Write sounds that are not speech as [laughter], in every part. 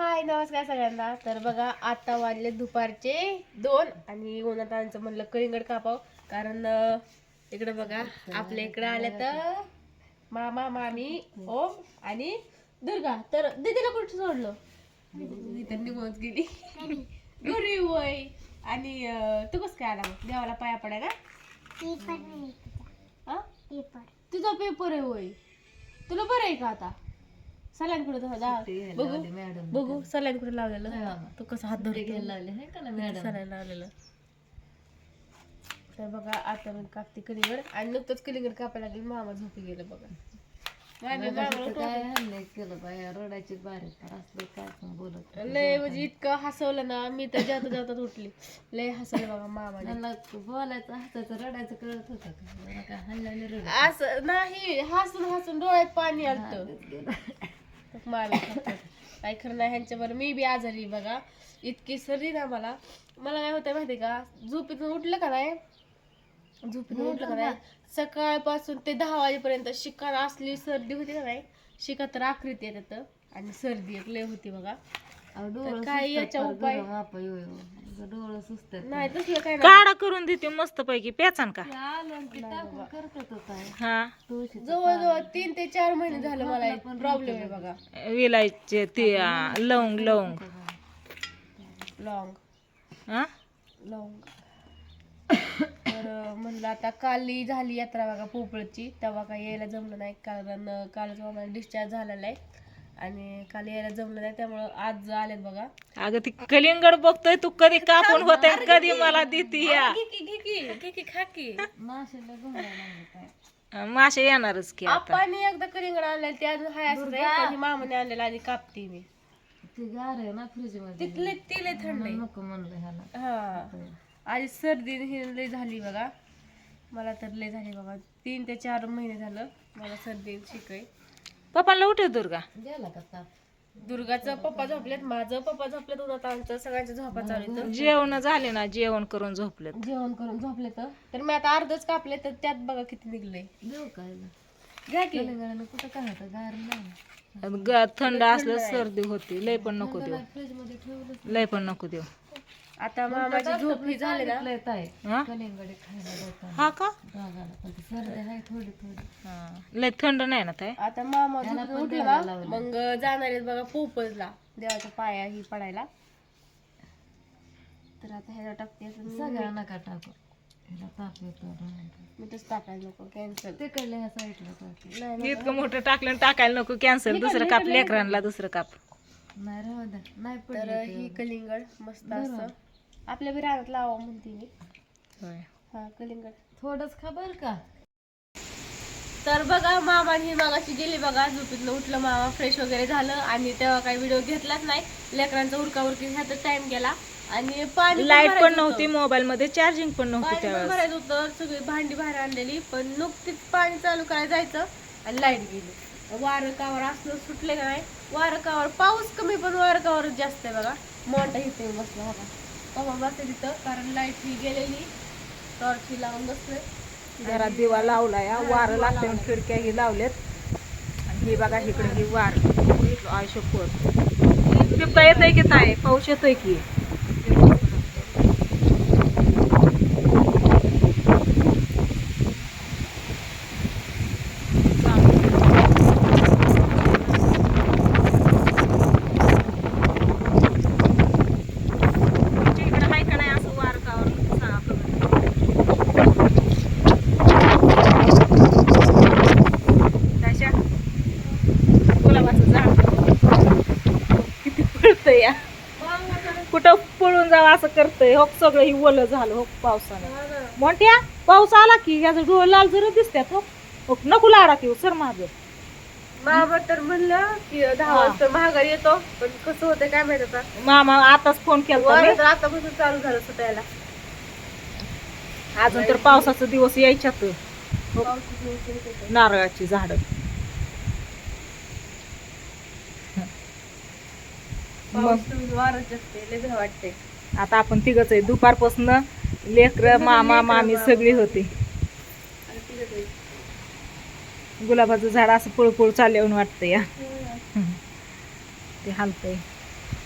हाय नमस्कार सगळ्यांना. तर बघा आता वाजले दुपारचे दोन आणि उन्हातांचं म्हणलं कलिंगड कापाव. कारण इकडं बघा आपल्या इकडं आल्या तर मामा मामी ओम आणि दुर्गा. तर दीदीला कुठं सोडलं? ती तर निघूनच गेली. घरी वय. आणि तू कसं काय आला मग? देवाला पाया पडायला हा? तुझा पेपर आहे होय तुला बरं आहे का आता? सलाईन कुठे बघू बघू सलाईन कुठे लावलेलं. तू कसं हात धरून सलाईन लावलेलं. तर बघा आता मी कापते कलिंगड. आणि नुकतंच कलिंगड कापायला लागेल मामा झोपी गेलं बघा. माझ्या मामाला काय लय म्हणजे इतकं हसवलं ना मी तर जाता जाता उठली. लय हसवलं बघा मामाने बोलायचं हसायचं रडायचं कळत होतं का? हल्ल्याने असं नाही हसून हसून डोळ्यात पाणी आलत मला काय खरं नाही मी बी आजारी बघा. इतकी सर्दी ना मला मला काय होतं माहिती का? झोपेतून उठलं का नाही? झोपेतून उठलं का नाही? सकाळपासून ते दहा वाजेपर्यंत शिकार असली सर्दी होती का नाही? शिका तर आखरीत येत आणि सर्दी एक लय होती बघा. तर काय याच्या उपाय? डोळं सुस्त नाही तसलं काय नाही. काढा करून देते मस्त पैकी पेचान का? हा जवळजवळ तीन ते चार महिने झालं मला प्रॉब्लेम आहे बघा. विलायचे ते आ, लवंग लवंग. लॉंग हा? लवंग. तर अं, म्हणलं आता काली झाली यात्रा बघा पोपळची. तेव्हा काय यायला जमलं नाही कारण अं, कालच मला डिस्चार्ज झालेला आहे. आणि काल यायला जमलं नाही त्यामुळं आज आलेत बघा. अगं ती कलिंगड बघतोय तू कधी कापून होते कधी मला देते या. घे की घे की घे की खा की. माशाला घुमला मासे येणारच की आता. आप्पाने एकदा कलिंगड आणलेलं ते अजून हाय असं पण ही मामाने आणलेलं आधी कापते मी. ते गार आहे ना फ्रीजमध्ये तिथले ते लय थंड आहे. नको म्हणलं ह्याला. हा. आधी सर्दी ही लय झाली बघा. मला तर लय झाली बघा. तीन ते चार महिने झालं मला सर्दी शिकय पप्पाला उठव दुर्गा. गेला का ताप? दुर्गाचं पप्पा झोपलेत माझं पप्पा झोपलेत उन्हात आमचं सगळ्यांच्या झोपा चालू आहेत. जेवण झाले ना जेवण करून झोपले जेवण करून झोपले तर तर मी आता अर्धच कापले तर त्यात बघा किती निघलंय. देऊ काय घ्या की. तेलंगणाला कुठं काय होतं गार नाही. थंड असलं सर्दी होती. लय पण नको देऊ. फ्रीजमध्ये ठेवलं लय पण नको देऊ. आता मामाची झोप ही झाली ना. हा? कलिंगडे खायला देतात हा का? पण ती सर्दी आहे थोडी थोडी. हा. लय थंड नाही ना ताई? आता मामा झोपून उठला ना मग जाणार आहेत बघा पोपजला देवाच्या पाया ही पडायला. तर आता ह्याला टाकते असं मी- सगळ्या नका टाकू? ह्याला ताप येतो मी तसं टाकायला नको कॅन्सल तिकडल्या ह्या साईडला टाकू नाही नाही. इतकं मोठं टाकलं आणि टाकायला नको कॅन्सल दुसरं काप लेकरांना दुसरं काप. नाही राहू द्या. नाही तर पडले ही कलिंगड मस्त असं. आपल्या बी रानात लावा म्हणते मी. होय. हा कलिंगड. थोडंच खबर का. तर बघा मामा ही मागाशी गेली बघा. झोपेतलं उठलं मामा फ्रेश वगैरे झालं. आणि तेव्हा काही व्हिडिओ घेतलाच नाही. लेकरांचा उरका उरकी ह्याचा टाइम गेला. आणि पाणी लाइट भरायचं पण होतं. नव्हती मोबाईल मध्ये चार्जिंग पण नव्हती पाणी पण त्यावेळेस. भरायचं होतं. सगळी भांडी बाहेर आणलेली. पण नुकतीच पाणी चालू करायला जायचं आणि लाइट गेली. वारं कावर असलं सुटले का नाही? वारं कावर पाऊस कमी पण वारं कावर जास्त आहे बघा. मोठा इथे बसला बघा पप्पा बसले तिथं कारण लाइट ही गेलेली. टॉर्च ही लावून बसले घरात दिवा लावलाय हा. वारं लागते म्हणून खिडक्या ही लावल्यात. आणि ही बघा इकडे ही वार. आयुष्यपूर बिबटा येतोय की ताय पाऊस येतोय की तुमच्या इकडं हाय का नाही असं वार कावर सांगा बघा. त्याच्या गुलाबाचं झाड किती पळतं या कुठं पळून जावं असं करतंय हो सगळं ही ओलं झालं हो पावसानं. मोठ्या पाऊस आला की याचं डोळ लाल जरा दिसत्यात हो. हो, नको लाडा की सर माझं मामा तर म्हणलं की दहा वाजता महागारी येतो पण कसं होतं काय माहीत आता? मामा आताच फोन केला वारं तर आतापासून चालू झालं सुटायला. अजून तर पावसाचा दिवस यायच्यात. पाऊस येतो. नारळाची झाड. पाऊस वारं जास्त आहे, लय भीती वाटते आता आपण तिघच आहे. दुपारपासून लेकर मामा मामी सगळी होती. गुलाबाचं झाड असं पळपळ चालल्यावर वाटतं या. ते हालतंय.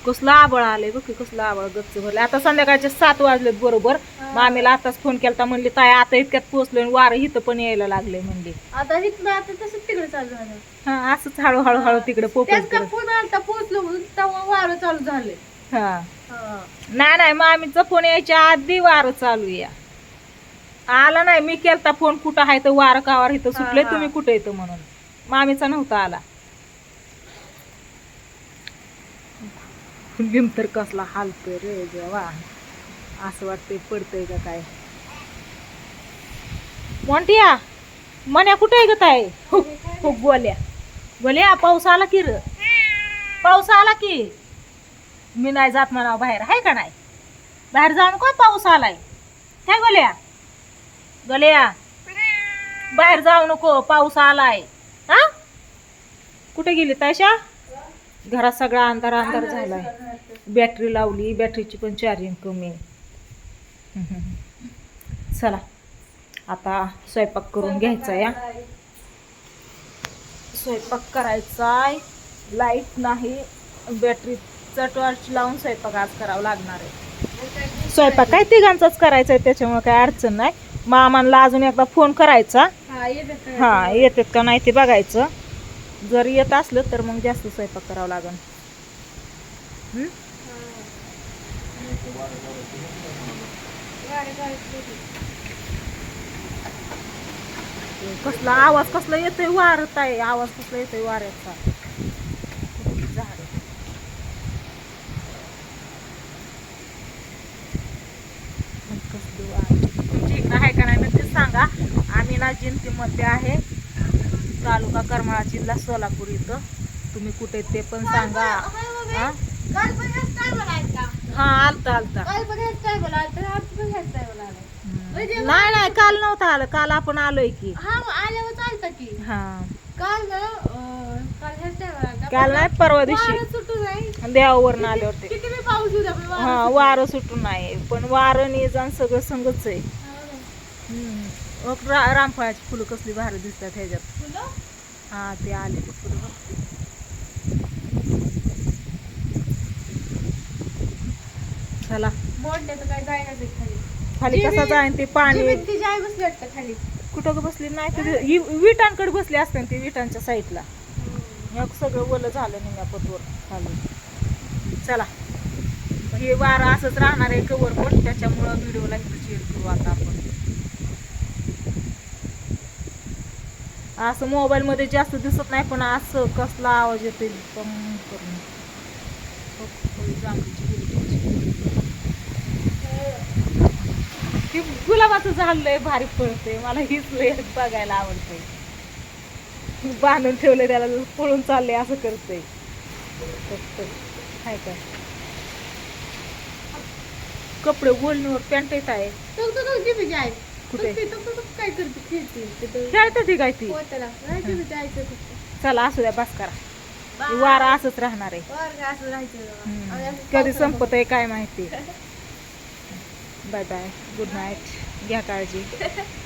कसलं आबळ आलंय बघ की कसलं आबळ गच्च भरलं आता संध्याकाळचे सात वाजलेत बरोबर. मामीला आताच फोन केला म्हणली ताय आता इतक्यात पोहोचलोय आणि वारं इथं पण यायला लागलंय म्हणली. आता इथनं आता तसंच तिकडे चालू झालं. हा असंच हळूहळू हळू तिकडे पोहोचलो म्हणून तेव्हा वारं चालू झाले हा हा. नाही नाही मामीचा फोन यायच्या आधी वारं चालू या आला नाही मी केलता फोन कुठं आहे तर वारं कावर इथं हा, सुटले हा. तुम्ही कुठे येतं म्हणून. मामीचा नव्हता आला. तर कसला हालतोय रे देवा. असं वाटतंय पडतंय का काय? मोंटिया मन्या कुठे आहे ग ताय हो हो गोल्या गोल्या पाऊस आला की र. पाऊस आला की? मी नाही जात म्हणा बाहेर. आहे का नाही? बाहेर जाऊन का पाऊस आलाय? काय गोल्या? गोल्या बाहेर जाऊ नको पाऊस आलाय. हा? कुठे गेली तायशा घरात सगळा अंधार अंधार झालाय. बॅटरी लावली बॅटरीची पण चार्जिंग कमी आहे. [laughs] चला आता स्वयंपाक करून घ्यायचा या स्वयंपाक करायचाय. लाइट नाही बॅटरीचा टॉर्च लावून स्वयंपाक आज करावा लागणार आहे. स्वयंपाक काय तिघांचाच करायचा आहे त्याच्यामुळे काय अडचण नाही. मामांना अजून एकदा फोन करायचा. हा? हा येतात का नाही ते बघायचं. जर येत असलं तर मग जास्त स्वयंपाक करावा लागेल? कसला आवाज कसला येतोय वारत आहे आवाज कसला येतोय वाऱ्याचा झाड कसलं वारं. तुमच्या इकडं आहे का नाही नक्कीच सांगा जिंतीमध्ये आहे. तालुका करमाळा जिल्हा सोलापूर इथं. तुम्ही कुठे ते पण सांगा. हा? आलता. हा आलता नाही नाही काल नव्हतं आलं. काल आपण आलोय की. हा. आल्यावर हा काल नाही परवा दिवशी. देवावरून आल्यावरती किती बी पाऊस येऊ द्या, पण वारं हा सुटू वारं सुटून नाही. पण वारं निजान सगळं संगच आहे. रा- रामफळाची फुलं कसली भारी दिसतात ह्याच्यात. फुलं? हा ते आले. फुलं. चला. काय खाली. खाली कसा जाईन ते पाणी बसली वाटतं खाली. कुठं ग बसली? नाही तर विटांकडे बसली असते ना ती विटांच्या साईडला. सगळं ओलं झालं नाही या पतवर खाली. चला. हे वारं असंच राहणार आहे कवर पण. त्याच्यामुळं व्हिडिओला इथं शेअर करू आता आपण. असं मोबाईल मध्ये जास्त दिसत नाही पण असं कसला आवाज येतो कम करून. हे गुलाबाचं झाड लय भारी पळतंय. मला हीच लय बघायला आवडते बांधून ठेवलंय त्याला पळून चाललंय असं करतंय. काय का? कपडे बोलणीवर पॅन्ट येत आहे. तो तो कुठे? काय करते खेळते. खेळते ती काय ती? फक्त. चला असू द्या बस करा. वारा असंच राहणार आहे. कधी संपत आहे काय माहिती? बाय बाय गुड नाईट घ्या काळजी. [laughs]